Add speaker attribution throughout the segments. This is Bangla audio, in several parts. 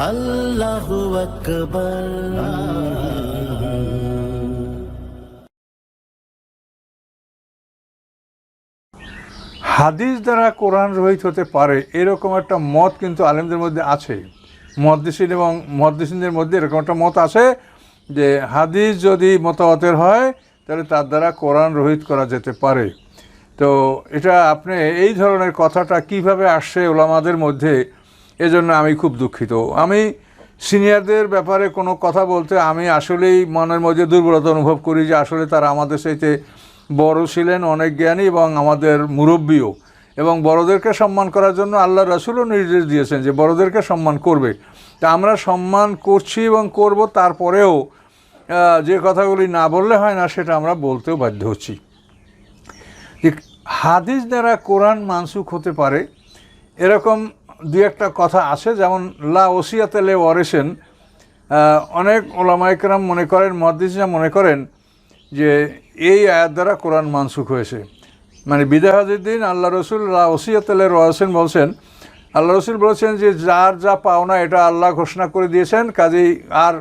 Speaker 1: হাদিস দ্বারা কোরআন রহিত হতে পারে, এরকম একটা মত কিন্তু আলেমদের মধ্যে আছে। মহাদিসিন এবং মহাদিসিনদের মধ্যে এরকম একটা মত আছে যে, হাদিস যদি মতামতের হয়, তাহলে তার দ্বারা কোরআন রহিত করা যেতে পারে। তো এটা আপনি এই ধরনের কথাটা কীভাবে আসছে ওলামাদের মধ্যে এজন্য আমি খুব দুঃখিত। আমি সিনিয়রদের ব্যাপারে কোনো কথা বলতে আমি আসলেই মনের মধ্যে দুর্বলতা অনুভব করি যে আসলে তারা আমাদের সাথে বড় ছিলেন, অনেক জ্ঞানী এবং আমাদের মুরব্বীও। এবং বড়দেরকে সম্মান করার জন্য আল্লাহ রসুলও নির্দেশ দিয়েছেন যে বড়দেরকে সম্মান করবে। তা আমরা সম্মান করছি এবং করব, তারপরেও যে কথাগুলি না বললে হয় না সেটা আমরা বলতেও বাধ্য হচ্ছি। হাদিস দ্বারা কোরআন মানসুখ হতে পারে, এরকম দু একটা কথা আছে, যেমন, লা ওসিয়াতেলে ওয়ারেসেন অনেক ওলামাইকরাম মনে করেন মহাদিসরা মনে করেন যে এই আয়াত দ্বারা কোরআন মানসুখ হয়েছে। মানে বিদায় হাজির দিন আল্লাহ রসুল লা ওসিয়াতেলে ওয়ারেসেন বলছেন, আল্লাহ রসুল বলেছেন যে যার যা পাওনা এটা আল্লাহ ঘোষণা করে দিয়েছেন, কাজেই আর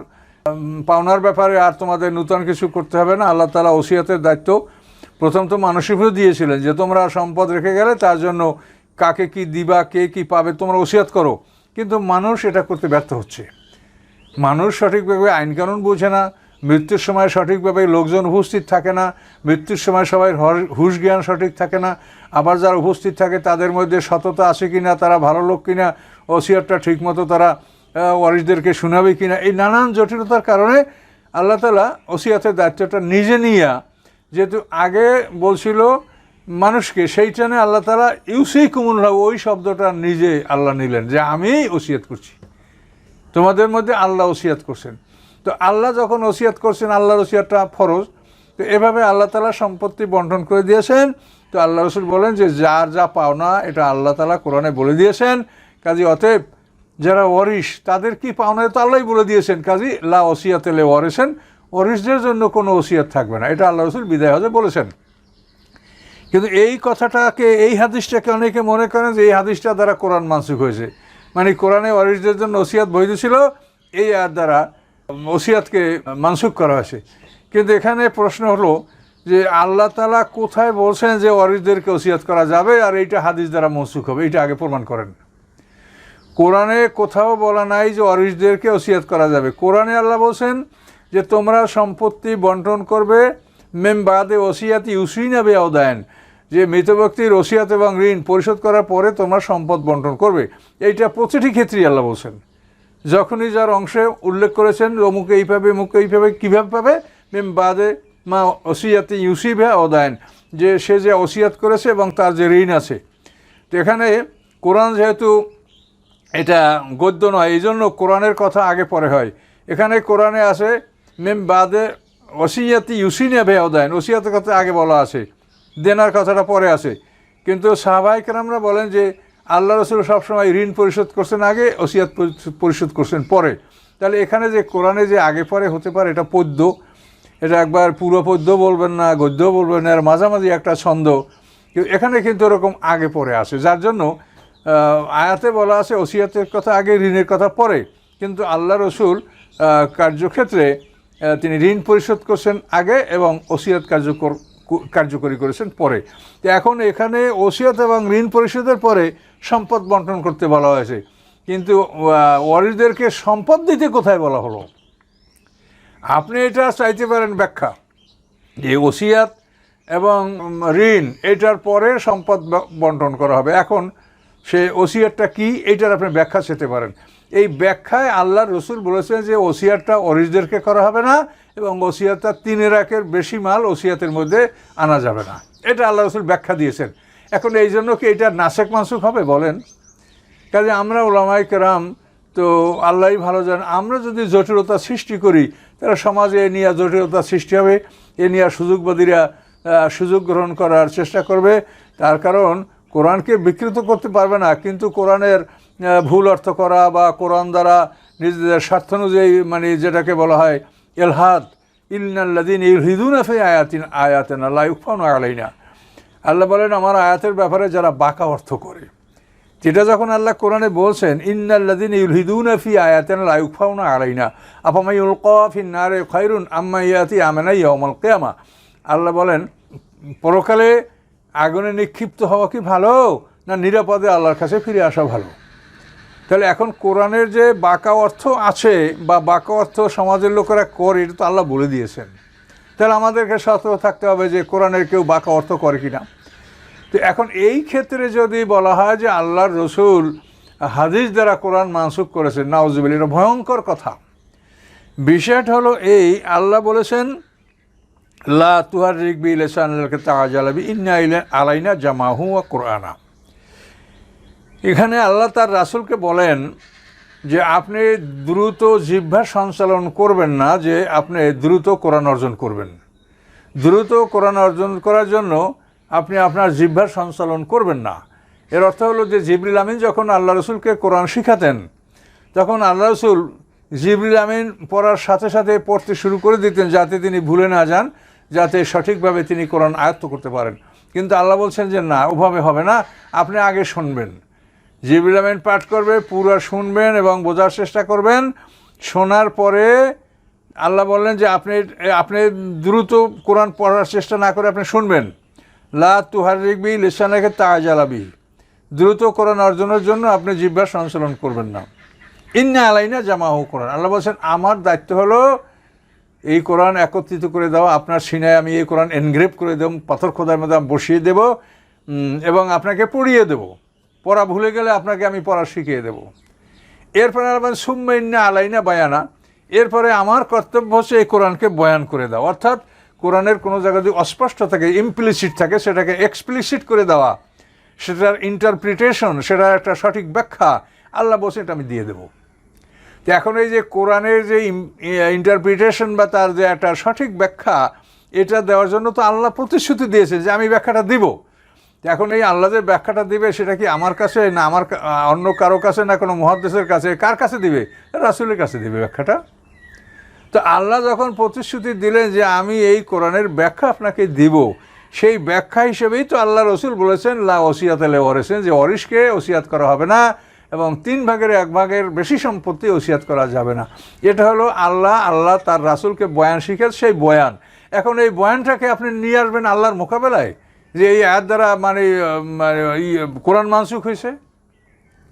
Speaker 1: পাওনার ব্যাপারে আর তোমাদের নূতন কিছু করতে হবে না, আল্লাহ তালা ওসিয়াতের দায়িত্ব প্রথম তো মানুষের দিয়েছিলেন, যে তোমরা সম্পদ রেখে গেলে তার জন্য কাকে কি দিবা, কে কি পাবে, তোমরা ওসিয়াত করো। কিন্তু মানুষ এটা করতে ব্যর্থ হচ্ছে। মানুষ সঠিকভাবে আইনকানুন বোঝে না, মৃত্যুর সময় সঠিকভাবে লোকজন উপস্থিত থাকে না, মৃত্যুর সময় সবাই হুঁশ জ্ঞান সঠিক থাকে না, আবার যারা উপস্থিত থাকে তাদের মধ্যে সততা আছে কি না তারা ভালো লোক কিনা, ওসিয়াতটা ঠিকমতো তারা ওয়ারিসদেরকে শোনাবে কিনা, এই নানান জটিলতার কারণে আল্লাহ তালা ওসিয়াতের দায়িত্বটা নিজে নিয়ে, যেহেতু আগে বলছিল মানুষকে, সেই টানে আল্লাহ তালা ইউসি কুমুল্লাহ ওই শব্দটা নিজে আল্লাহ নিলেন যে আমি ওসিয়াত করছি। তোমাদের মধ্যে আল্লাহ ওসিয়াত করছেন। তো আল্লাহ যখন ওসিয়াত করছেন, আল্লাহর ওসিয়াতটা ফরজ। তো এভাবে আল্লাহ তালা সম্পত্তি বন্টন করে দিয়েছেন। তো আল্লাহ রসুল বলেন যে যার যা পাওনা এটা আল্লাহ তালা কোরআনে বলে দিয়েছেন। কাজী অতএব যারা ওয়ারিশ, তাদের কি পাওনা তো আল্লাহই বলে দিয়েছেন। কাজী লা ওসিয়াতেলে ওয়ারিসেন, ওয়ারিসদের জন্য কোনো ওসিয়াত থাকবে না। এটা আল্লাহ রসুল বিদায় হজে বলেছেন। কিন্তু এই কথাটাকে, এই হাদিসটাকে অনেকে মনে করেন যে এই হাদিসটা দ্বারা কোরআন মানসুখ হয়েছে। মানে কোরআনে ওয়ারিসদের জন্য ওসিয়াত বৈধ ছিল, এই আয়াত দ্বারা ওসিয়াতকে মানসুখ করা হয়েছে। কিন্তু এখানে প্রশ্ন হলো যে আল্লাহ তালা কোথায় বলছেন যে ওয়ারিসদেরকে ওসিয়াত করা যাবে আর এইটা হাদিস দ্বারা মনসুখ হবে, এইটা আগে প্রমাণ করেন। কোরআনে কোথাও বলা নাই যে অরিসদেরকে ওসিয়াত করা যাবে। কোরআনে আল্লাহ বলছেন যে তোমরা সম্পত্তি বন্টন করবে মেম বাদে ওসিয়াত ইউসিনা বে অদায়ন যে মৃত ব্যক্তির ওসিয়াত এবং ঋণ পরিশোধ করার পরে তোমরা সম্পদ বন্টন করবে। এইটা প্রতিটি ক্ষেত্রেই আল্লাহ বলছেন। যখনই যার অংশে উল্লেখ করেছেন অমুকে এইভাবে অমুকে এইভাবে কীভাবে পাবে? মেম বাদে মা ওসিয়াতে ইউসিবে অদায়ন যে সে যে ওসিয়াত করেছে এবং তার যে ঋণ আছে। তো এখানে কোরআন যেহেতু এটা গদ্য নয় এই জন্য কোরআনের কথা আগে পরে হয়। এখানে কোরআনে আছে, মেম বাদে ওসিয়াতি ইউসিনে ভে অদায়ন ওসিয়াতের কথা আগে বলা আছে, দেনার কথাটা পরে আছে। কিন্তু সাহাবাহিকরামরা বলেন যে, আল্লাহ রসুল সবসময় ঋণ পরিশোধ করছেন আগে, ওসিয়াত পরি- পরিশোধ করছেন পরে। তাহলে এখানে যে কোরআনে যে আগে পরে হতে পারে, এটা পদ্য, এটা একবার পুরো পদ্য বলবেন না, গদ্য বলবেন না, এর মাঝামাঝি একটা ছন্দ এখানে কিন্তু এরকম আগে পরে আসে যার জন্য আয়াতে বলা আছে, ওসিয়াতের কথা আগে, ঋণের কথা পরে। কিন্তু আল্লাহ রসুল কার্যক্ষেত্রে তিনি ঋণ পরিশোধ করছেন আগে এবং ওসিয়াত কার্যকর কার্যকরী করেছেন পরে। তো এখন এখানে ওসিয়াত এবং ঋণ পরিশোধের পরে সম্পদ বন্টন করতে বলা হয়েছে। কিন্তু ওয়ারিসদেরকে সম্পদ দিতে কোথায় বলা হলো? আপনি এটা চাইতে পারেন ব্যাখ্যা। যে ওসিয়াত এবং ঋণ, এটার পরে সম্পদ বন্টন করা হবে। এখন সে ওসিয়াতটা কি, এইটার আপনি ব্যাখ্যা চেতে পারেন। এই ব্যাখ্যায় আল্লাহ রসুল বলেছেন যে ওসিয়াতটা অরিজদেরকে করা হবে না এবং ওসিয়াতটা তিন রাকের বেশি মাল ওসিয়াতের মধ্যে আনা যাবে না। এটা আল্লাহ রসুল ব্যাখ্যা দিয়েছেন। এখন এই জন্য কি এটা নাসেক মানসুক হবে বলেন? কাজে আমরা ওলামাই কেরাম তো আল্লাহই ভালো জান আমরা যদি জটিলতা সৃষ্টি করি, তাহলে সমাজে এ নিয়ে জটিলতা সৃষ্টি হবে, এ নিয়ে সুযোগবাদীরা সুযোগ গ্রহণ করার চেষ্টা করবে। তার কারণ কোরআনকে বিকৃত করতে পারবে না, কিন্তু কোরআনের ভুল অর্থ করা বা কোরআন দ্বারা নিজেদের স্বার্থ অনুযায়ী মানে যেটাকে বলা হয় এলহাদ ইলনাল্লাদিন ইলহিদুন আফে আয়াতিন, আয়াতেন আল্লাহ উফান আলাইনা। আল্লাহ বলেন, আমার আয়াতের ব্যাপারে যারা বাঁকা অর্থ করে, যেটা যখন আল্লাহ কোরআনে বলছেন ইন্নাল্লাদিন ইউলহিদুনা ফি আয়াতেন লা ইউকফাউনা আলাইনা আফামা ইউলকা ফি নারে খায়রুন আম্মা ইয়াতি আমানা ইয়াউমাল কিয়ামা। আল্লাহ বলেন, পরকালে আগুনে নিক্ষিপ্ত হওয়া কি ভালো? না নিরাপদে আল্লাহর কাছে ফিরে আসা ভালো? তাহলে এখন কোরআনের যে বাঁকা অর্থ আছে বা বাঁকা অর্থ সমাজের লোকেরা করে, এটা তো আল্লাহ বলে দিয়েছেন। তাহলে আমাদেরকে সতর্ক থাকতে হবে যে কোরআনের কেউ বাঁকা অর্থ করে কিনা। তো এখন এই ক্ষেত্রে যদি বলা হয় যে আল্লাহর রসুল হাদিস দ্বারা কোরআন মানসুখ করেছেন নাউজুবিল এটা ভয়ঙ্কর কথা। বিষয়টা হলো এই, আল্লাহ বলেছেন লা তুহার রিকবি লেসানকে তাজালাবি ইন্না ইলেন আলাইনা জামাহু ও কোরআনা এখানে আল্লাহ তার রাসূলকে বলেন যে আপনি দ্রুত জিহ্বা সঞ্চালন করবেন না, যে আপনি দ্রুত কোরআন অর্জন করবেন। দ্রুত কোরআন অর্জন করার জন্য আপনি আপনার জিহ্বার সঞ্চালন করবেন না। এর অর্থ হলো যে জিবরিল আমিন যখন আল্লাহ রসুলকে কোরআন শিখাতেন, তখন আল্লাহ রসুল জিবরিল আমিন পড়ার সাথে সাথে পড়তে শুরু করে দিতেন যাতে তিনি ভুলে না যান। যাতে সঠিকভাবে তিনি কোরআন আয়ত্ত করতে পারেন। কিন্তু আল্লাহ বলছেন যে, না, ওভাবে হবে না। আপনি আগে শুনবেন। জিবরিল আমিন পাঠ করবে, পুরো শুনবেন এবং বোঝার চেষ্টা করবেন। শোনার পরে আল্লাহ বললেন যে, আপনি আপনি দ্রুত কোরআন পড়ার চেষ্টা না করে আপনি শুনবেন। লা তুহার রিকবি লিসানাকে তা জ্বালাবি দ্রুত কোরআন অর্জনের জন্য আপনি জিব্বা সংশোধন করবেন না। ইন্না আলাইনা জামা হো কোরআন। আল্লাহ বলছেন, আমার দায়িত্ব হলো এই কোরআন একত্রিত করে দেওয়া আপনার সিনায় আমি এই কোরআন এনগ্রেভ করে দেব, পাথর খোদার মধ্যে আমি বসিয়ে দেব এবং আপনাকে পড়িয়ে দেব। পড়া ভুলে গেলে আপনাকে আমি পড়া শিখিয়ে দেব। এরপরে আবার সুম্মাইন্না আলাইনা বায়ানা। এরপরে আমার কর্তব্য হচ্ছে এই কোরআনকে বয়ান করে দাও অর্থাৎ কোরআনের কোনো জায়গায় যদি অস্পষ্ট থাকে ইমপ্লিসিট থাকে, সেটাকে এক্সপ্লিসিট করে দেওয়া, সেটার ইন্টারপ্রিটেশন সেটার একটা সঠিক ব্যাখ্যা, আল্লাহ বলছে এটা আমি দিয়ে দেবো। তো এখন এই যে কোরআনের যে ইন্টারপ্রিটেশন বা তার যে একটা সঠিক ব্যাখ্যা, এটা দেওয়ার জন্য তো আল্লাহ প্রতিশ্রুতি দিয়েছে যে আমি ব্যাখ্যাটা দিব। এখন এই আল্লাহ যে ব্যাখ্যাটা দিবে, সেটা কি আমার কাছে না আমার অন্য কারও কাছে না কোনো মহাদেশের কাছে? কার কাছে দিবে? রাসুলের কাছে দিবে ব্যাখ্যাটা। তো আল্লাহ যখন প্রতিশ্রুতি দিলেন যে আমি এই কোরআনের ব্যাখ্যা আপনাকে দিব, সেই ব্যাখ্যা হিসেবেই তো আল্লাহ রসুল বলেছেন, লা ওসিয়াত আলে ওরেছেন যে অরিশকে ওসিয়াত করা হবে না। এবং তিন ভাগের এক ভাগের বেশি সম্পত্তি ওসিয়াত করা যাবে না। এটা হলো আল্লাহ আল্লাহ তার রাসুলকে বয়ান শিখেন সেই বয়ান। এখন এই বয়ানটাকে আপনি নিয়ে আসবেন আল্লাহর মোকাবেলায়? যে এই আয়াত দ্বারা মানে মানে কোরআন মানসুখ হয়েছে?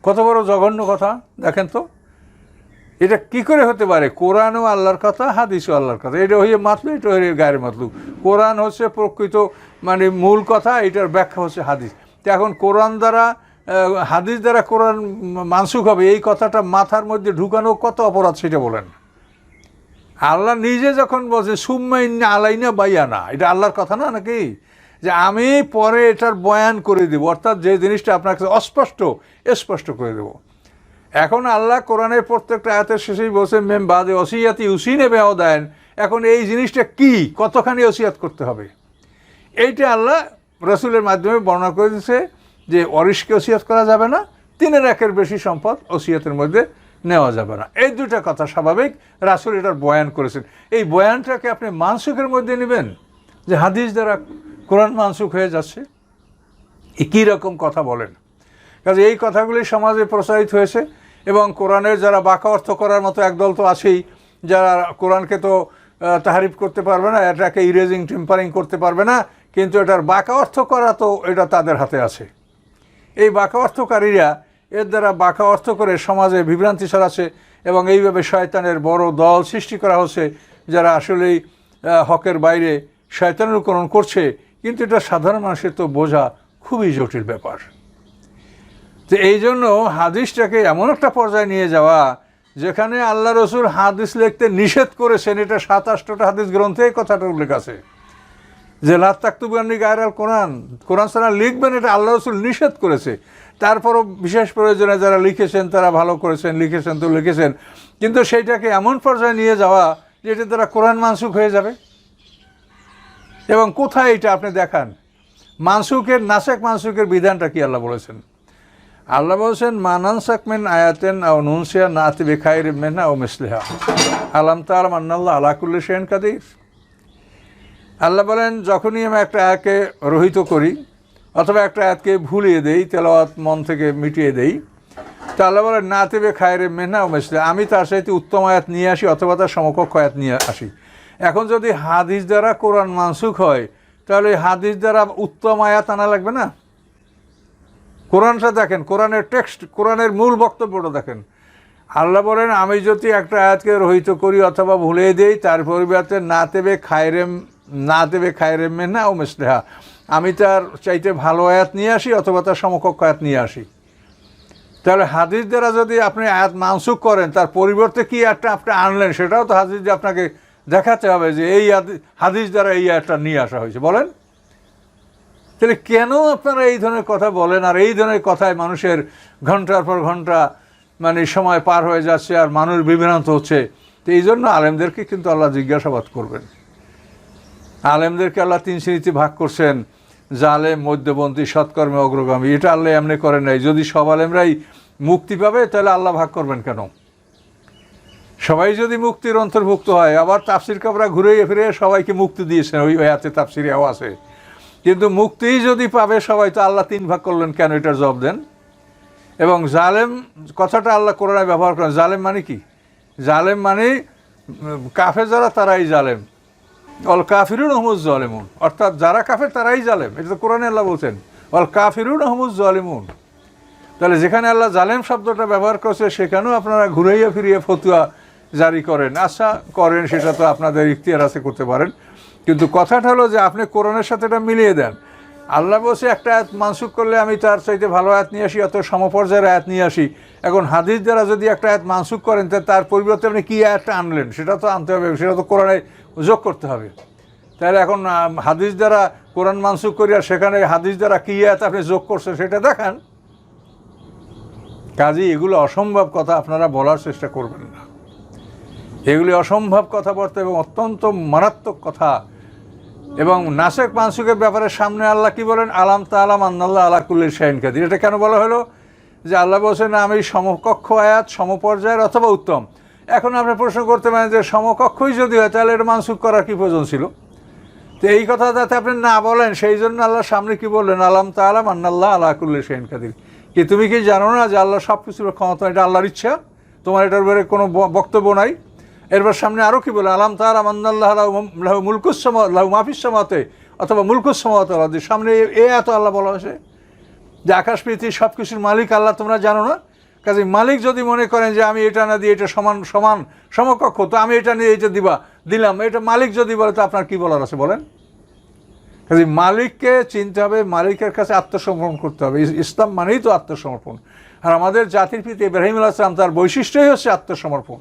Speaker 1: কত বড় জঘন্য কথা, দেখেন তো। এটা কি করে হতে পারে? কোরআনও আল্লাহর কথা, হাদিসও আল্লাহর কথা। এটা হয়ে মাতলু, এটা হয়ে গায়ের মাতলু। কোরআন হচ্ছে প্রকৃত মানে মূল কথা, এটার ব্যাখ্যা হচ্ছে হাদিস। তো এখন কোরআন দ্বারা হাদিস দ্বারা কোরআন মানসুখ হবে, এই কথাটা মাথার মধ্যে ঢুকানো কত অপরাধ সেটা বলেন। আল্লাহ নিজে যখন বলছে সুম্মাইন্না আলাইনা বাইয়ানা এটা আল্লাহর কথা না নাকি? যে আমি পরে এটার বয়ান করে দেব, অর্থাৎ যে জিনিসটা আপনার কাছে অস্পষ্ট স্পষ্ট করে দেব। এখন আল্লাহ কোরআনের প্রত্যেকটা আয়াতের শেষেই বলছেন মেম বাদে অসিয়াতি উসিনে বেও দেন এখন এই জিনিসটা কি? কতখানি ওসিয়াত করতে হবে? এইটা আল্লাহ রসুলের মাধ্যমে বর্ণনা করে দিচ্ছে যে অরিশকে ওসিয়াত করা যাবে না, তিনের একের বেশি সম্পদ ওসিয়াতের মধ্যে নেওয়া যাবে না। এই দুটা কথা স্বাভাবিক। রাসুল এটার বয়ান করেছেন। এই বয়ানটাকে আপনি মানসুখের মধ্যে নেবেন যে হাদিস দ্বারা কোরআন মানসুখ হয়ে যাচ্ছে। কী রকম কথা বলেন? কাজে এই কথাগুলি সমাজে প্রসারিত হয়েছে এবং কোরআনের যারা বাঁকা অর্থ করার মতো একদল তো আছেই, যারা কোরআনকে তো তাহারিফ করতে পারবে না, এটাকে ইরেজিং টেম্পারিং করতে পারবে না, কিন্তু এটার বাঁকা অর্থ করা তো এটা তাদের হাতে আছে। এই বাঁকা অর্থকারীরা এর দ্বারা বাঁকা অর্থ করে সমাজে বিভ্রান্তি ছড়াচ্ছে এবং এইভাবে শয়তানের বড় দল সৃষ্টি করা হচ্ছে, যারা আসলেই হকের বাইরে শয়তানুকরণ করছে। কিন্তু এটা সাধারণ মানুষের তো বোঝা খুবই জটিল ব্যাপার। তো এই জন্য হাদিসটাকে এমন একটা পর্যায়ে নিয়ে যাওয়া, যেখানে আল্লাহ রসুল হাদিস লিখতে নিষেধ করেছেন, এটা সাতাশটা হাদিস গ্রন্থে কথাটা উল্লেখ আছে। যে লাত তাকতুবানি গায়ের আল কোরআন কোরআন সারা লিখবেন, এটা আল্লাহ রসুল নিষেধ করেছে। তারপরও বিশেষ প্রয়োজনে যারা লিখেছেন, তারা ভালো করেছেন, লিখেছেন তো লিখেছেন। কিন্তু সেইটাকে এমন পর্যায়ে নিয়ে যাওয়া যে এটা দ্বারা কোরআন মানসুখ হয়ে যাবে। এবং কোথায় এটা আপনি দেখান? মানসুখের, নাসেক মানসুখের বিধানটা কি আল্লাহ বলেছেন? আল্লাহ বলছেন, মানান সাকমেন আয়াতেন আও নুনসিয়া নাতি বেখাইর মেনা ও মিসলিহা। আলাম তাল মান্নাল্লাহ আলাকুল্লি সেন কাদির। আল্লাহ বলেন, যখনই আমি একটা আয়াকে রহিত করি, অথবা একটা আয়াতকে ভুলিয়ে দেই, তেলাওয়াত মন থেকে মিটিয়ে দেই, তা আল্লাহ বলে না তেবে খায়রে মেহনা মেসলে, আমি তার সাথে উত্তম আয়াত নিয়ে আসি অথবা তার সমকক্ষ আয়াত নিয়ে আসি। এখন যদি হাদিস দ্বারা কোরআন মানসুখ হয়, তাহলে হাদিস দ্বারা উত্তম আয়াত আনা লাগবে না? কোরআনটা দেখেন, কোরআনের টেক্সট, কোরআনের মূল বক্তব্যটা দেখেন। আল্লাহ বলেন, আমি যদি একটা আয়াতকে রহিত করি অথবা ভুলে দেই, তার পরিবর্তে না দেবে খায়রেম না দেবে খায়রেম মেনা ও মেসলেহা। আমি তার চাইতে ভালো আয়াত নিয়ে আসি অথবা তার সমকক্ষ আয়াত নিয়ে আসি। তাহলে হাদিস দ্বারা যদি আপনি আয়াত মানসুখ করেন, তার পরিবর্তে কি একটা আপনি আনলেন, সেটাও তো হাদিস দিয়ে আপনাকে দেখাতে হবে যে এই হাদি- হাদিস দ্বারা এই আয়াতটা নিয়ে আসা হয়েছে। বলেন। তাহলে কেন আপনারা এই ধরনের কথা বলেন আর এই ধরনের কথায় মানুষের ঘণ্টার পর ঘণ্টা মানে সময় পার হয়ে যাচ্ছে আর মানুষ বিভ্রান্ত হচ্ছে? তো এই জন্য আলেমদেরকে কিন্তু আল্লাহ জিজ্ঞাসাবাদ করবেন। আলেমদেরকে আল্লাহ তিন শ্রেণীতে ভাগ করছেন? জালেম মধ্যবন্তি সৎকর্মে অগ্রগামী। এটা আল্লাহ এমনি করেন নাই। যদি সব আলেমরাই মুক্তি পাবে, তাহলে আল্লাহ ভাগ করবেন কেন? সবাই যদি মুক্তির অন্তর্ভুক্ত হয়, আবার তাফসির কাপড়া ঘুরে ফিরে সবাইকে মুক্তি দিয়েছেন, ওই হাতে তাফসিরিয়াও আছে। কিন্তু মুক্তিই যদি পাবে সবাই, তো আল্লাহ তিন ভাগ করলেন কেন? এটার জবাব দেন। এবং জালেম, কথাটা আল্লাহ কোরআনায় ব্যবহার করেন। জালেম মানে কি? জালেম মানে কাফে যারা, তারাই জালেম। অল কাফিরুন আহমুদ জালেমুন। অর্থাৎ যারা কাফের, তারাই জালেম। এটা তো কোরআনে আল্লাহ বলছেন। অল কাফিরুন আহমুদ জালেমুন। তাহলে যেখানে আল্লাহ জালেম শব্দটা ব্যবহার করছে, সেখানেও আপনারা ঘুরাইয়া ফিরিয়ে ফতুয়া জারি করেন। আশা করেন সেটা তো আপনাদের ইখতিয়ার আছে, করতে পারেন। কিন্তু কথাটা হলো যে আপনি কোরআনের সাথে এটা মিলিয়ে দেন। আল্লাহ বসে একটা আয়াত মানসুখ করলে আমি তার চাইতে ভালো আয়াত নিয়ে আসি অত সমপর্যায়ের আয়াত নিয়ে আসি। এখন হাদিস দ্বারা যদি একটা আয়াত মানসুখ করেন তার পরিবর্তে আপনি কী আয়াতটা আনলেন? সেটা তো আনতে হবে। সেটা তো কোরআনে যোগ করতে হবে। তাহলে এখন হাদিস দ্বারা কোরআন মানসুখ করিয়া সেখানে হাদিস দ্বারা কী আয়াত আপনি যোগ করছেন সেটা দেখান। কাজেই এগুলো অসম্ভব কথা আপনারা বলার চেষ্টা করবেন না। এগুলি অসম্ভব কথাবার্তা এবং অত্যন্ত মারাত্মক কথা। এবং নাসেক মানসুকের ব্যাপারে সামনে আল্লাহ কি বলেন? আলাম তালাম আন্নাল্লাহ আলা কুল্লির শাহিন কাদির। এটা কেন বলা হলো? যে আল্লাহ বলছেন, আমি সমকক্ষ আয়াত, সমপর্যায়ের অথবা উত্তম। এখন আপনি প্রশ্ন করতে পারেন যে সমকক্ষই যদি হয়, তাহলে এটা মানসুখ করার কী প্রয়োজন ছিল? তো এই কথা যাতে আপনি না বলেন, সেই জন্য আল্লাহ সামনে কি বললেন? আলাম তা তালাম আন্নাল্লাহ কুল্লির শাহিন কাদির। কি তুমি কি জানো না যে আল্লাহ সব কিছুর ক্ষমতা, এটা আল্লাহর ইচ্ছা? তোমার এটার ব্যাপারে কোনো বক্তব্য নাই। এরপর সামনে আরও কী বলে? আলাম তার আমান্দাল্লাহ লাহু মুলকুসম লাহু মাফিসমাতে অথবা মুলকুসমাতে সামনে এ এত আল্লাহ বলা হয়েছে যে আকাশ, পৃথিবী সব কিছুর মালিক আল্লাহ তোমরা জানো না? কাজে মালিক যদি মনে করেন যে আমি এটা না দিয়ে এটা সমান সমান সমকক্ষ, তো আমি এটা নিয়ে এটা দিবা, দিলাম। এটা মালিক যদি বলে, তো আপনার কী বলার আছে বলেন? কাজে মালিককে চিনতে হবে, মালিকের কাছে আত্মসমর্পণ করতে হবে। ইসলাম মানেই তো আত্মসমর্পণ। আর আমাদের জাতির পিতা ইব্রাহিম আল্লাহ আসলাম তার বৈশিষ্ট্যই হচ্ছে আত্মসমর্পণ।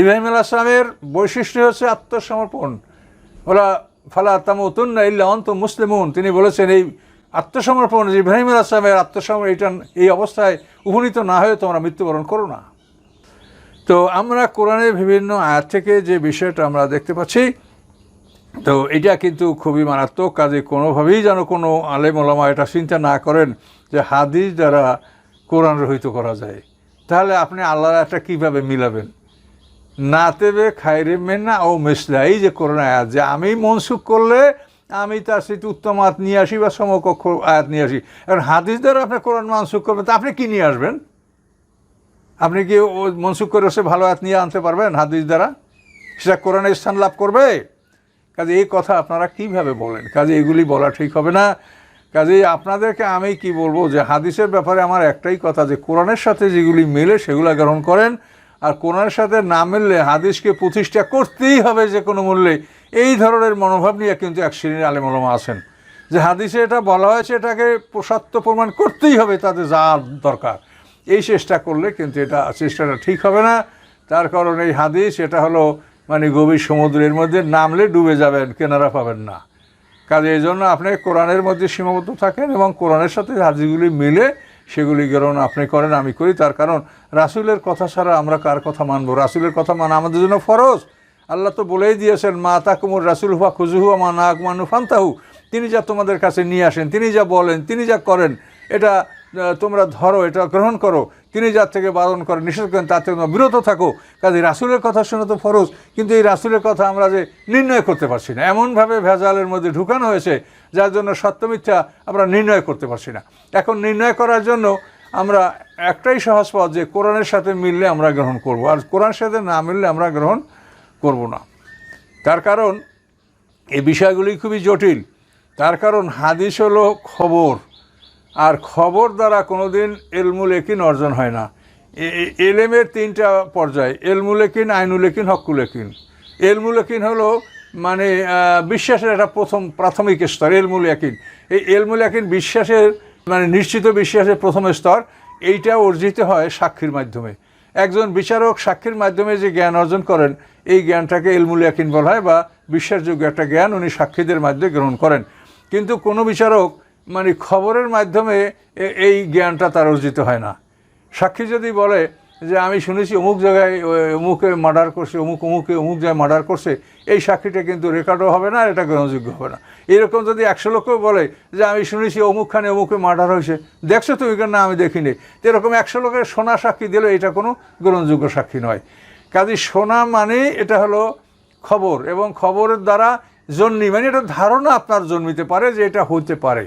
Speaker 1: ইব্রাহিম আল্লাহ আসলামের বৈশিষ্ট্য হচ্ছে আত্মসমর্পণ। ওরা ফালা তামুতুন্না ইল্লা অন্ত মুসলিমুন। তিনি বলেছেন, এই আত্মসমর্পণ ইব্রাহিম আসলামের আত্মসমর্পণ, এটা এই অবস্থায় উপনীত না হয়ে তোমরা মৃত্যুবরণ করো না। তো আমরা কোরআনের বিভিন্ন আয়াত থেকে যে বিষয়টা আমরা দেখতে পাচ্ছি, তো এটা কিন্তু খুবই মারাত্মক, কাজে কোনোভাবেই যেন কোনো আলেম ওলামা এটা চিন্তা না করেন যে হাদিস দ্বারা কোরআন রহিত করা যায়। তাহলে আপনি আল্লাহর একটা কীভাবে মিলাবেন? না তেবে খাইরে না ও মেসলা এই যে কোরআন আয়াত, যে আমি মনসুখ করলে আমি তার সেটি উত্তম আয়াত নিয়ে আসি বা সমকক্ষ আয়াত নিয়ে আসি। এখন হাদিস দ্বারা আপনি কোরআন মনসুখ করবেন, তা আপনি কী নিয়ে আসবেন? আপনি কি ও মনসুখ করে সে ভালো আয়াত নিয়ে আনতে পারবেন হাদিস দ্বারা? সেটা কোরআনের স্থান লাভ করবে? কাজে এই কথা আপনারা কীভাবে বলেন? কাজে এগুলি বলা ঠিক হবে না। কাজে আপনাদেরকে আমি কি বলব যে হাদিসের ব্যাপারে আমার একটাই কথা যে কোরআনের সাথে যেগুলি মেলে সেগুলো গ্রহণ করেন। আর কোরআনের সাথে না মিললে হাদিসকে প্রতিষ্ঠা করতেই হবে যে কোনো মূল্যে। এই ধরনের মনোভাব নিয়ে কিন্তু এক শ্রেণির আলেমলমা আছেন। যে হাদিসে এটা বলা হয়েছে, এটাকে সত্য প্রমাণ করতেই হবে তাদের যা দরকার। এই চেষ্টা করলে কিন্তু এটা, চেষ্টাটা ঠিক হবে না। তার কারণ এই হাদিস, এটা হলো মানে গভীর সমুদ্রের মধ্যে নামলে ডুবে যাবেন, কেনারা পাবেন না। কাজে এই জন্য আপনি কোরআনের মধ্যে সীমাবদ্ধ থাকেন এবং কোরআনের সাথে হাদিসগুলি মিলে সেগুলি গ্রহণ আপনি করেন, আমি করি। তার কারণ রাসুলের কথা ছাড়া আমরা কার কথা মানবো? রাসুলের কথা মানা আমাদের জন্য ফরজ। আল্লাহ তো বলেই দিয়েছেন, মা তাকুমুর রাসুল, হুয়া খুজুহু মা নাক মানু ফান্তাহু তিনি যা তোমাদের কাছে নিয়ে আসেন, তিনি যা বলেন, তিনি যা করেন, এটা তোমরা ধরো, এটা গ্রহণ করো। তিনি যার থেকে বারণ করেন, নিষেধ করেন, তার থেকে তোমরা বিরত থাকো। কাজে রাসুলের কথা শোনা তো ফরজ, কিন্তু এই রাসুলের কথা আমরা যে নির্ণয় করতে পারছি না। এমনভাবে ভেজালের মধ্যে ঢুকানো হয়েছে, যার জন্য সত্য মিথ্যা আমরা নির্ণয় করতে পারছি না। এখন নির্ণয় করার জন্য আমরা একটাই সহজ পথ যে কোরআনের সাথে মিললে আমরা গ্রহণ করব, আর কোরআনের সাথে না মিললে আমরা গ্রহণ করব না। তার কারণ এই বিষয়গুলি খুবই জটিল। তার কারণ, হাদিস হলো খবর। আর খবর দ্বারা কোনোদিন এলমুল একিন অর্জন হয় না। এলেমের তিনটা পর্যায়, এলমুল একিন, আইনুল একিন, হকুল একিন। এলমুল একিন হলো মানে বিশ্বাসের একটা প্রথম, প্রাথমিক স্তর, এলমুল একিন। এই এলমুল একিন বিশ্বাসের মানে নিশ্চিত বিশ্বাসের প্রথম স্তর, এইটা অর্জিত হয় সাক্ষীর মাধ্যমে। একজন বিচারক সাক্ষীর মাধ্যমে যে জ্ঞান অর্জন করেন, এই জ্ঞানটাকে এলমুল ইয়াকিন বলা হয় বা বিশ্বাসযোগ্য একটা জ্ঞান উনি সাক্ষীদের মাধ্যমে গ্রহণ করেন। কিন্তু কোনো বিচারক মানে খবরের মাধ্যমে এই জ্ঞানটা তার অর্জিত হয় না। সাক্ষী যদি বলে যে আমি শুনেছি অমুক জায়গায় অমুকে মার্ডার করছে, অমুক, অমুকে, অমুক জায়গায় মার্ডার করছে, এই সাক্ষীটা কিন্তু রেকর্ডও হবে না আর এটা গ্রহণযোগ্য হবে না। এরকম যদি একশো লোকও বলে যে আমি শুনেছি অমুকখানে অমুকে মার্ডার হয়েছে, দেখছ তুমি কেন? না, আমি দেখিনি। তো এরকম একশো লোকের সোনা সাক্ষী দিলে এটা কোনো গ্রহণযোগ্য সাক্ষী নয়। কাজে সোনা মানে এটা হলো খবর, এবং খবরের দ্বারা জন্মি মানে এটা ধারণা আপনার জন্মিতে পারে যে এটা হতে পারে।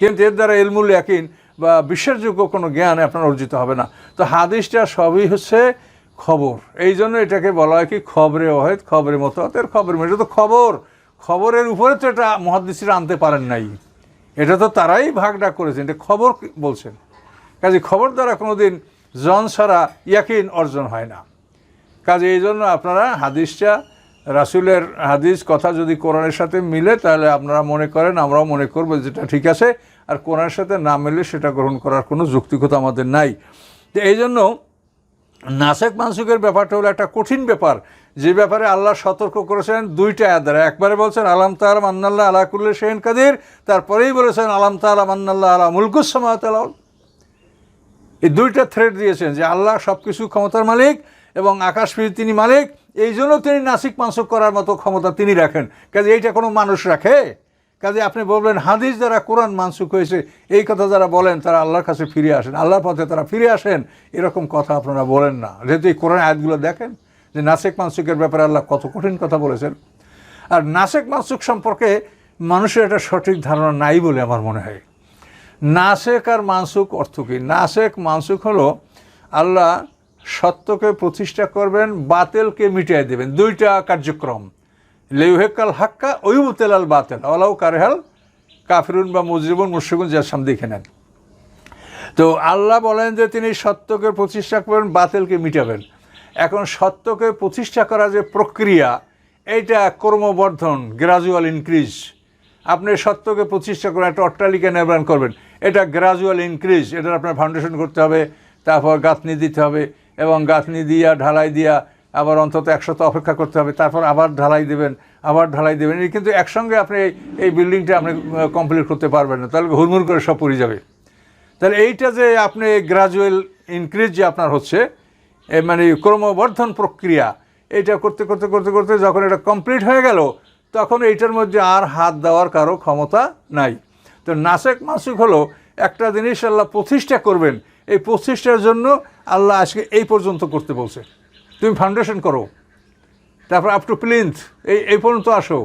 Speaker 1: কিন্তু এর দ্বারা এলমুল ইয়াকিন বা বিশ্বাসযোগ্য কোনো জ্ঞান আপনার অর্জিত হবে না। তো হাদিসটা সবই হচ্ছে খবর। এই জন্য এটাকে বলা হয় কি খবরে ওহেদ খবরের মতো এর খবরের মতো তো খবর। খবরের উপরে তো এটা মহাদিসিরা আনতে পারেন নাই। এটা তো তারাই ভাগডাক করেছেন। এটা খবর বলছেন? কাজে খবর দ্বারা কোনো দিন জন ছাড়া ইয়াকিন অর্জন হয় না। কাজে এই জন্য আপনারা হাদিসটা, রাসুলের হাদিস, কথা যদি কোরআনের সাথে মিলে, তাহলে আপনারা মনে করেন, আমরাও মনে করব যেটা ঠিক আছে। আর কোরআনের সাথে না মিলে সেটা গ্রহণ করার কোনো যৌক্তিকতা আমাদের নাই। তো এই জন্য নাসেক মানসুকের ব্যাপারটা হলো একটা কঠিন ব্যাপার। যে ব্যাপারে আল্লাহ সতর্ক করেছেন দুইটা আয়াত একবারে বলছেন, আলাম মান্নাল্লাহ আলা কুল্লে শেন কাদির। তারপরেই বলেছেন, আলাম তালা মান্নাল্লাহ আলা মুলকুসামাত এই দুইটা থ্রেড দিয়েছেন যে আল্লাহ সব কিছু ক্ষমতার মালিক এবং আকাশ তিনি মালিক। এই জন্য তিনি নাসিক মানসুক করার মতো ক্ষমতা তিনি রাখেন। কাজে এইটা কোনো মানুষ রাখে? কাজে আপনি বলবেন, হাদিস যারা কোরআন মানসুক হয়েছে, এই কথা যারা বলেন, তারা আল্লাহর কাছে ফিরে আসেন। আল্লাহর পথে তারা ফিরে আসেন, এরকম কথা আপনারা বলেন না। যেহেতু এই কোরআন আয়াতগুলো দেখেন, যে নাসেক মানসুকের ব্যাপারে আল্লাহ কত কঠিন কথা বলেছেন। আর নাসেক মানসুক সম্পর্কে মানুষের একটা সঠিক ধারণা নাই বলে আমার মনে হয়। নাসেক আর মানসুক অর্থ কী? নাসেক মানসুক হলো আল্লাহ সত্যকে প্রতিষ্ঠা করবেন, বাতেলকে মিটিয়ে দেবেন। দুইটা কার্যক্রম। লেউহেকাল হাক্কা ওইবুতেল আল বাতেল। আলাউ কারেহাল কাফিরুন বা মুজরিবুন মুশরিকুন যার সামনে দেখে নেন। তো আল্লাহ বলেন যে তিনি সত্যকে প্রতিষ্ঠা করবেন বাতিলকে মিটাবেন। এখন সত্যকে প্রতিষ্ঠা করা যে প্রক্রিয়া, এইটা কর্মবর্ধন গ্রাজুয়াল ইনক্রিজ আপনি সত্যকে প্রতিষ্ঠা করেন একটা অট্টালিকা নির্মাণ করবেন। এটা গ্রাজুয়াল ইনক্রিজ এটার আপনার ফাউন্ডেশন করতে হবে, তারপর গাঁথনি দিতে হবে এবং গাঁথনি দিয়া, ঢালাই দিয়া আবার অন্তত একশত অপেক্ষা করতে হবে, তারপর আবার ঢালাই দেবেন, আবার ঢালাই দেবেন। কিন্তু একসঙ্গে আপনি এই বিল্ডিংটা আপনি কমপ্লিট করতে পারবেন না, তাহলে হুড়মুড় করে সব পড়ে যাবে। তাহলে এইটা যে আপনি গ্রাজুয়াল ইনক্রিজ যে আপনার হচ্ছে মানে ক্রমবর্ধন প্রক্রিয়া এইটা করতে করতে করতে করতে যখন এটা কমপ্লিট হয়ে গেল, তখন এইটার মধ্যে আর হাত দেওয়ার কারও ক্ষমতা নাই। তো নাসেক মাসুক হলো একটা জিনিস আল্লাহ প্রতিষ্ঠা করবেন, এই প্রতিষ্ঠার জন্য আল্লাহ আজকে এই পর্যন্ত করতে বলছে। তুমি ফাউন্ডেশন করো। তারপর আপ টু প্লিন্থ এই এই পর্যন্ত আসো।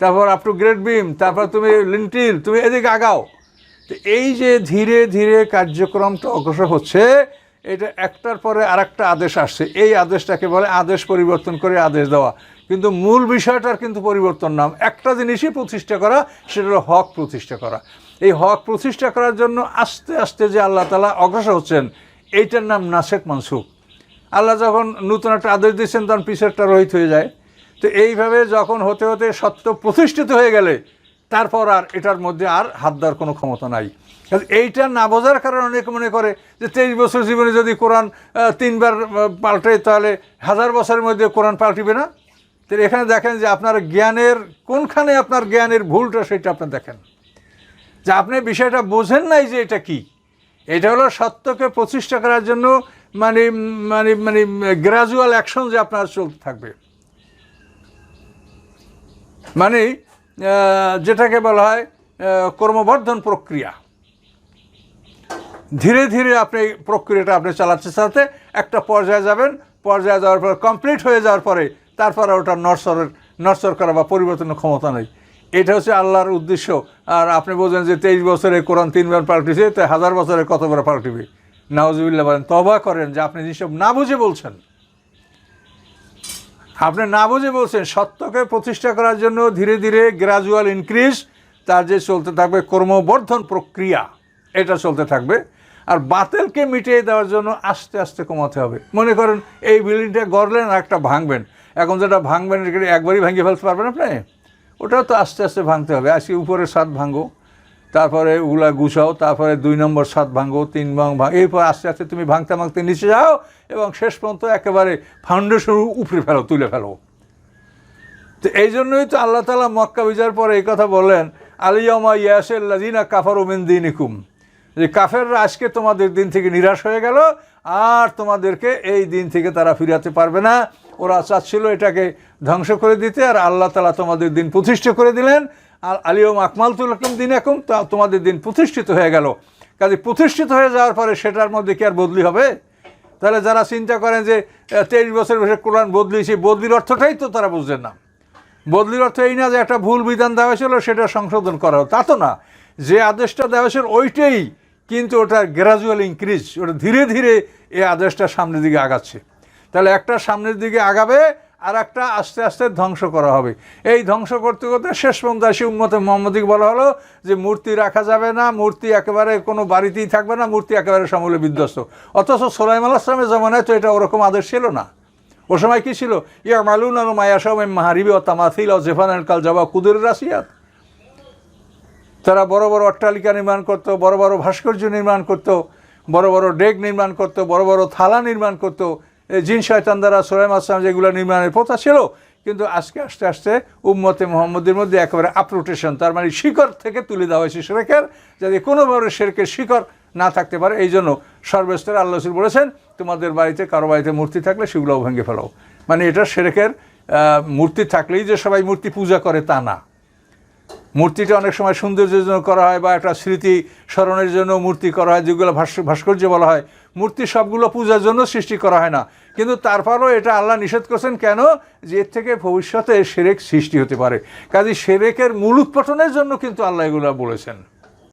Speaker 1: তারপর আপ টু গ্রেট বিম তারপর তুমি লিন্টিল তুমি এদিকে আগাও। তো এই যে ধীরে ধীরে কার্যক্রমটা অগ্রসর হচ্ছে, এটা একটার পরে আরেকটা আদেশ আসছে। এই আদেশটাকে বলে আদেশ পরিবর্তন করে আদেশ দেওয়া। কিন্তু মূল বিষয়টার কিন্তু পরিবর্তন নাম। একটা জিনিসই প্রতিষ্ঠা করা, সেটা হলো হক প্রতিষ্ঠা করা। এই হক প্রতিষ্ঠা করার জন্য আস্তে আস্তে যে আল্লাহ তালা অগ্রসর হচ্ছেন, এইটার নাম নাসেক মানসুক আল্লাহ যখন নতুন একটা আদেশ দিচ্ছেন তখন পিছেরটা রহিত হয়ে যায়। তো এইভাবে যখন হতে হতে সত্য প্রতিষ্ঠিত হয়ে গেলে, তারপর আর এটার মধ্যে আর হাত দেওয়ার কোনো ক্ষমতা নাই। এইটা না বোঝার কারণে অনেকে মনে করে যে, তেইশ বছর জীবনে যদি কোরআন তিনবার পাল্টে, তাহলে হাজার বছরের মধ্যে কোরআন পাল্টিবে না? তো এখানে দেখেন যে, আপনার জ্ঞানের, কোনখানে আপনার জ্ঞানের ভুলটা সেটা আপনি দেখেন। যে আপনি বিষয়টা বোঝেন নাই যে এটা কি? এটা হলো সত্যকে প্রতিষ্ঠা করার জন্য মানে মানে মানে গ্রাজুয়াল অ্যাকশন যে আপনার চলতে থাকবে। মানে যেটাকে বলা হয় কর্মবর্ধন প্রক্রিয়া। ধীরে ধীরে আপনি প্রক্রিয়াটা আপনি চালাতে চালাতে একটা পর্যায়ে যাবেন, পর্যায়ে যাওয়ার পর কমপ্লিট হয়ে যাওয়ার পরে তারপরে ওটা নরসরের নরসর করা বা পরিবর্তনের ক্ষমতা নেই। এটা হচ্ছে আল্লাহর উদ্দেশ্য। আর আপনি বোঝেন যে তেইশ বছরে কোরআন তিনবার পাল্টেছে, তো হাজার বছরে কতবার পাল্টিবে? নাওজুবিল্লা বলেন তবা করেন যে আপনি যেসব না বুঝে বলছেন। আপনি না বুঝে বলছেন, সত্যকে প্রতিষ্ঠা করার জন্য ধীরে ধীরে গ্রাজুয়াল ইনক্রিজ তার যে চলতে থাকবে ক্রমবর্ধন প্রক্রিয়া, এটা চলতে থাকবে। আর বাতিলকে মিটিয়ে দেওয়ার জন্য আস্তে আস্তে কমাতে হবে। মনে করেন, এই বিল্ডিংটা গড়লেন আর একটা ভাঙবেন। এখন যেটা ভাঙবেন একবারই ভাঙিয়ে ফেলতে পারবেন আপনি? ওটাও তো আস্তে আস্তে ভাঙতে হবে। আজকে উপরে সাত ভাঙো তারপরে ওগুলা গুছাও, তারপরে দুই নম্বর সাত ভাঙো, তিন ভাঙ ভাঙ। এরপর আস্তে আস্তে তুমি ভাঙতে ভাঙতে নিচে যাও এবং শেষ পর্যন্ত একেবারে ফাউন্ডেশন উপরে ফেলো, তুলে ফেলো। তো এই জন্যই তো আল্লাহ তালা মক্কা বিজয়ের পরে এই কথা বললেন আলিয়মা ইয়াসেল্লাদিনা কাফার উমিন দিনিকুম। যে কাফেররা আজকে তোমাদের দিন থেকে নিরাশ হয়ে গেল, আর তোমাদেরকে এই দিন থেকে তারা ফিরাতে পারবে না। ওরা চাচ্ছিল এটাকে ধ্বংস করে দিতে, আর আল্লাহ তালা তোমাদের দিন প্রতিষ্ঠা করে দিলেন। আর আলিয়ম আকমাল তুলকম দিন এখন তা তোমাদের দিন প্রতিষ্ঠিত হয়ে গেল। কাজে প্রতিষ্ঠিত হয়ে যাওয়ার পরে সেটার মধ্যে কি আর বদলি হবে? তাহলে যারা চিন্তা করেন যে তেইশ বছর বসে কোরআন বদলি সেই বদলির অর্থটাই তো তারা বুঝছেন না। বদলির অর্থ এই না যে একটা ভুল বিধান দেওয়া হয়েছিল, সেটা সংশোধন করা। তা তো না। যে আদেশটা দেওয়া হয়েছিল, ওইটাই কিন্তু ওটা গ্রাজুয়াল ইনক্রিজ ওটা ধীরে ধীরে এই আদেশটা সামনের দিকে আগাচ্ছে। তাহলে একটা সামনের দিকে আগাবে আর একটা আস্তে আস্তে ধ্বংস করা হবে। এই ধ্বংস করতে করতে শেষ পর্যন্ত আসি উম্মতে মোহাম্মদিকে বলা হলো যে মূর্তি রাখা যাবে না, মূর্তি একেবারে কোনো বাড়িতেই থাকবে না, মূর্তি একেবারে সমূলে বিধ্বস্ত। অথচ সোলাইম আলাহামের জমানায় তো এটা ওরকম আদেশ ছিল না। ও সময় কী ছিল? ইয়া মালুন আল মায়াসম মাহারিবি ও তামাথিল ও জেফান কাল জাবা কুদের রাশিয়াত। তারা বড় বড় অট্টালিকা নির্মাণ করত, বড় বড় ভাস্কর্য নির্মাণ করত, বড় বড় ডেক নির্মাণ করত, বড় বড় থালা নির্মাণ করত। জিন শয়তান দ্বারা সোলাইম আসলাম যেগুলো নির্মাণের প্রথা ছিল, কিন্তু আজকে আস্তে আস্তে উম্মতে মোহাম্মদের মধ্যে একেবারে আপরোটেশন তার মানে শিকড় থেকে তুলে দেওয়া হয়েছে শেরেকের যাতে কোনোভাবে শেরকের শিকড় না থাকতে পারে। এই জন্য সর্বস্তরে আল্লাহ বলেছেন, তোমাদের বাড়িতে, কারও বাড়িতে মূর্তি থাকলে সেগুলোও ভেঙে ফেলো। মানে এটা শেরেকের মূর্তি থাকলেই যে সবাই মূর্তি পূজা করে তা না। মূর্তিটা অনেক সময় সৌন্দর্যের জন্য করা হয় বা একটা স্মৃতি স্মরণের জন্য মূর্তি করা হয়, যেগুলো ভাস্ক- ভাস্কর্য বলা হয় মূর্তি সবগুলো পূজার জন্য সৃষ্টি করা হয় না। কিন্তু তারপরও এটা আল্লাহ নিষেধ করছেন, কেন? যে এর থেকে ভবিষ্যতে সেরেক সৃষ্টি হতে পারে। কাজে সেরেকের মূল উৎপাটনের জন্য কিন্তু আল্লাহ এগুলো বলেছেন।